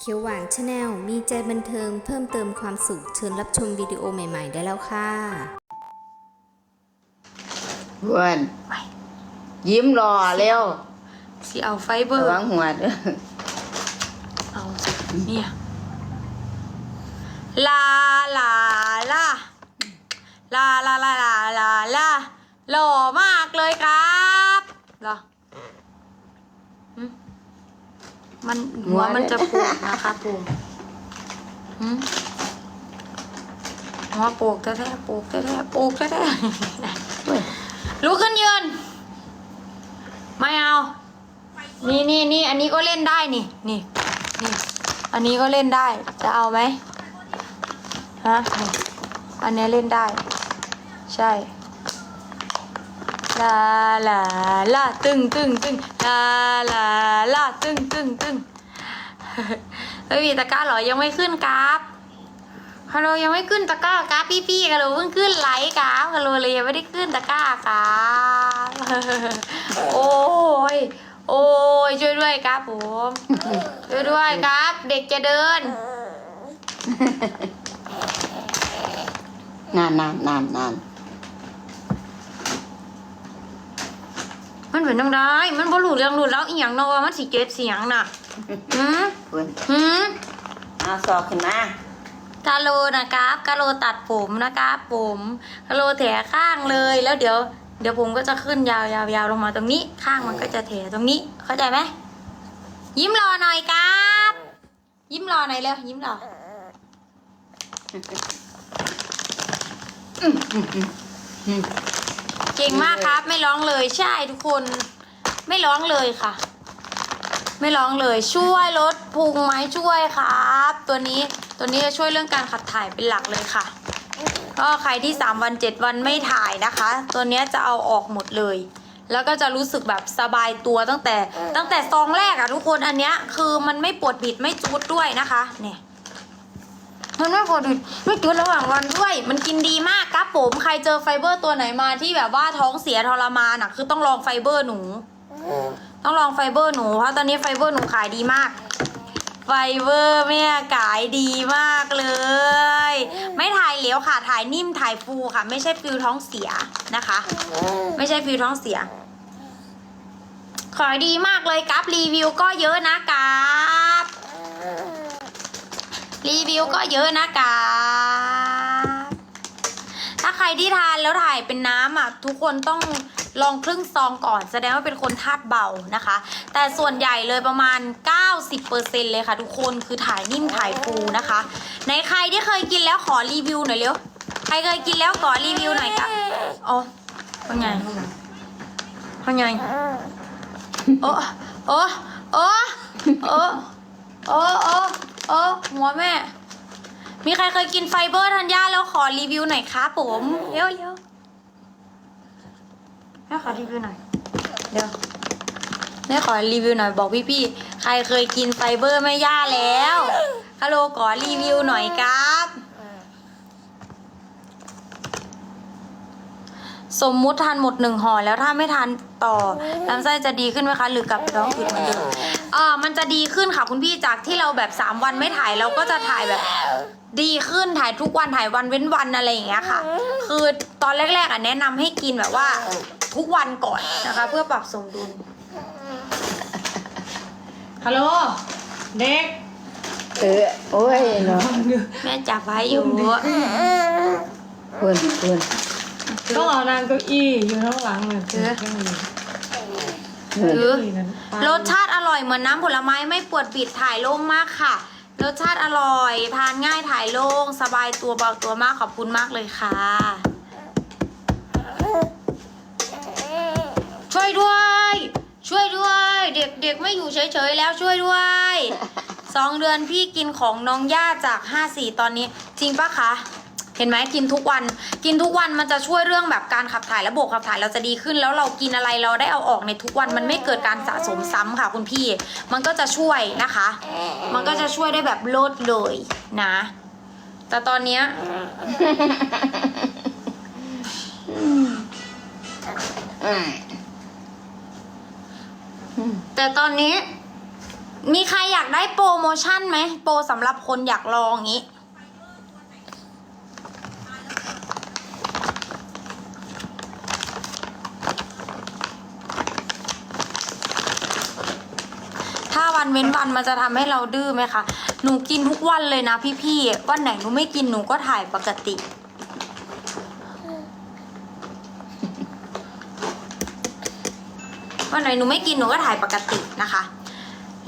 เขียวหวานชาแนลมีใจบันเทิงเพิ่มเติมความสุขเชิญรับชมวิดีโอใหม่ ๆ ได้แล้วค่ะอ้วนยิ้มรอเร็วสิเอาไฟเบอระร์ วังหัวเด้อเอาเนี่ยลาลาลาลาลาลาลาลาลาหล่อมากเลยครับเหรอหึ มันหัวมันจะปูกนะคะปูกหึหัวโปกแท้ๆโปกแท้ๆโปกแท้ๆลุกขึ้นยืน ไม่เอา นี่นี่นี่อันนี้ก็เล่นได้นี่ นี่นี่ อันนี้ก็เล่นได้ จะเอาไหมฮะนี่อันนี้เล่นได้ ใช่ ลาลาลาตึงตึงตึงลาลาลาตึงตึงตึงเฮ้ยตะกร้าหรอยังไม่ขึ้นกราฟฮัลโหลยังไม่ขึ้นตะกร้ากราฟพี่พี่ๆกันเลยเพิ่งขึ้นไลค์กราฟฮัลโหลเลยยังไม่ได้ขึ้นตะกร้ากราฟโอ้ยโอ้ยช่วยด้วยครับผมช่วยด้วยครับ เด็กจะเดินนานนานนานนาน มันเป็นจังได้มันบ่รู้เรื่องรู้แล้วอีหยังเนาะว่ามันสิเก็บเสียงน่ะหืมอ้วนหืมเอาศอกขึ้นมากาโลนะครับกาโลตัดผมนะครับผมกาโลแถข้างเลยแล้วเดี๋ยว เดี๋ยวผมก็จะขึ้นยาวยาวยาวลงมาตรงนี้ ข้างมันก็จะแถตรงนี้ เข้าใจไหมยิ้มรอหน่อยครับ ยิ้มรอหน่อยเร็วยิ้มรอ เก่งมากครับ ไม่ร้องเลยใช่ทุกคน ไม่ร้องเลยค่ะ ไม่ร้องเลยช่วยลดพุงไหมช่วยครับ ตัวนี้ตัวนี้จะช่วยเรื่องการขับถ่ายเป็นหลักเลยค่ะ ก็ใครที่ 3 วัน 7 วันไม่ถ่ายนะคะ ตัวนี้จะเอาออกหมดเลย แล้วก็จะรู้สึกแบบสบายตัวตั้งแต่ตั้งแต่ซองแรกอะทุกคนอันเนี้ยคือมันไม่ปวดบิดไม่จุดด้วยนะคะเนี่ย มันไม่ปวดบิดไม่เจุดระหว่างวันด้วย มันกินดีมากครับผมใครเจอไฟเบอร์ตัวไหนมาที่แบบว่าท้องเสียทรมานอะคือต้องลองไฟเบอร์หนู ต้องลองไฟเบอร์หนูเพราะตอนนี้ไฟเบอร์หนูขายดีมาก ไฟเบอร์แม่ขายดีมากเลย ไม่ถ่ายเหลวค่ะถ่ายนิ่มถ่ายฟูค่ะ ไม่ใช่ฟิลท้องเสียนะคะ ไม่ใช่ฟิลท้องเสียขายดีมากเลยครับรีวิวก็เยอะนะครับ รีวิวก็เยอะนะครับถ้าใครที่ทานแล้วถ่ายเป็นน้ำอะทุกคนต้องลองครึ่งซองก่อน แสดงว่าเป็นคนธาตุเบานะคะ แต่ส่วนใหญ่เลยประมาณ 90%เลยค่ะ ทุกคนคือถ่ายนิ่มถ่ายฟูนะคะในใครที่เคยกินแล้วขอรีวิวหน่อยเร็วใครเคยกินแล้วขอรีวิวหน่อยครับอ๋อว่าไงว่าไงโอ้โอ้โอ้โอ้โอ้ เออหัวแม่ มีใครเคยกินไฟเบอร์ธัญญาแล้วขอรีวิวหน่อยครับผมเร็วเร็วแม่ขอรีวิวหน่อยเดี๋ยวแม่ขอรีวิวหน่อยบอกพี่พี่ๆใครเคยกินไฟเบอร์แม่ย่าแล้วฮัลโหลขอรีวิวหน่อยครับ สมมุติทานหมดหนึ่งห่อแล้วถ้าไม่ทานต่อลำไส้จะดีขึ้นไหมคะ หรือกลับไปท้องอืดเหมือนเดิมอ่ามันจะดีขึ้นค่ะคุณพี่จากที่เราแบบสามวันไม่ถ่ายเราก็จะถ่ายแบบ ดีขึ้นถ่ายทุกวันถ่ายวันเว้นวันอะไรอย่างเงี้ยค่ะ คือตอนแรกๆอะแนะนำให้กินแบบว่าทุกวันก่อนนะคะ เพื่อปรับสมดุลฮัลโหลเด็กเออโอ้ยเนาะแม่จับไว้อยู่อ้วนอ้วน ต้องเอานางเก้าอี้อยู่ข้างหลังเลยเอออ้วนหรือนั่นรสชาติอร่อยเหมือนน้ำผลไม้ไม่ปวดบิดถ่ายโล่งมากค่ะ รสชาติอร่อย ทานง่ายถ่ายโล่งสบายตัวเบาตัวมากขอบคุณมากเลยค่ะ ช่วยด้วย ช่วยด้วย เด็กเด็กไม่อยู่เฉยๆแล้วช่วยด้วยสองเดือนพี่กินของน้องย่าจากห้าสี่ตอนนี้ จริงปะคะ เห็นไหมกินทุกวัน กินทุกวันมันจะช่วยเรื่องแบบการขับถ่ายและบบขับถ่ายเราจะดีขึ้น แล้วเรากินอะไรเราได้เอาออกในทุกวันมันไม่เกิดการสะสมซ้ำค่ะคุณพี่ มันก็จะช่วยนะคะ มันก็จะช่วยได้แบบโลดเลยนะ แต่ตอนเนี้ยแต่ตอนนี้ มีใครอยากได้โปรโมชั่นไหมโปรสำหรับคนอยากลองอย่างนี้ ถ้าวันเว้นวันมันจะทำให้เราดื้อไหมคะ หนูกินทุกวันเลยนะพี่ๆ วันไหนหนูไม่กินหนูก็ถ่ายปกติ วันไหนหนูไม่กินหนูก็ถ่ายปกตินะคะ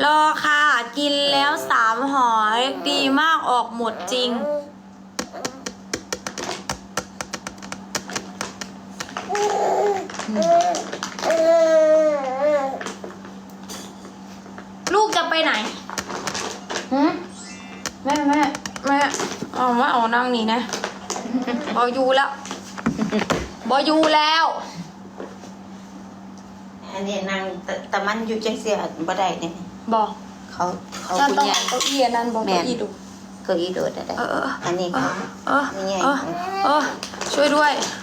รอค่ะ กินแล้วสามหอยดีมากออกหมดจริง ลูกจะไปไหนหืมแม่ แม่แม่เอามาเอานั่งนี่นะบอยูแล้วบอยูแล้วอันนี้นางแต่แต่มันอยู่จังเสียบ่ได้เนี่ยบอกเขาเขาฉันคุณต้องยาเอายเก้าอี้อันนั้นบอกแม่เก้าอี้ดู เก้าอี้โดดได้เออเอออันนี้เอเขาอเออนี่ไงเออเออช่วยด้วยเ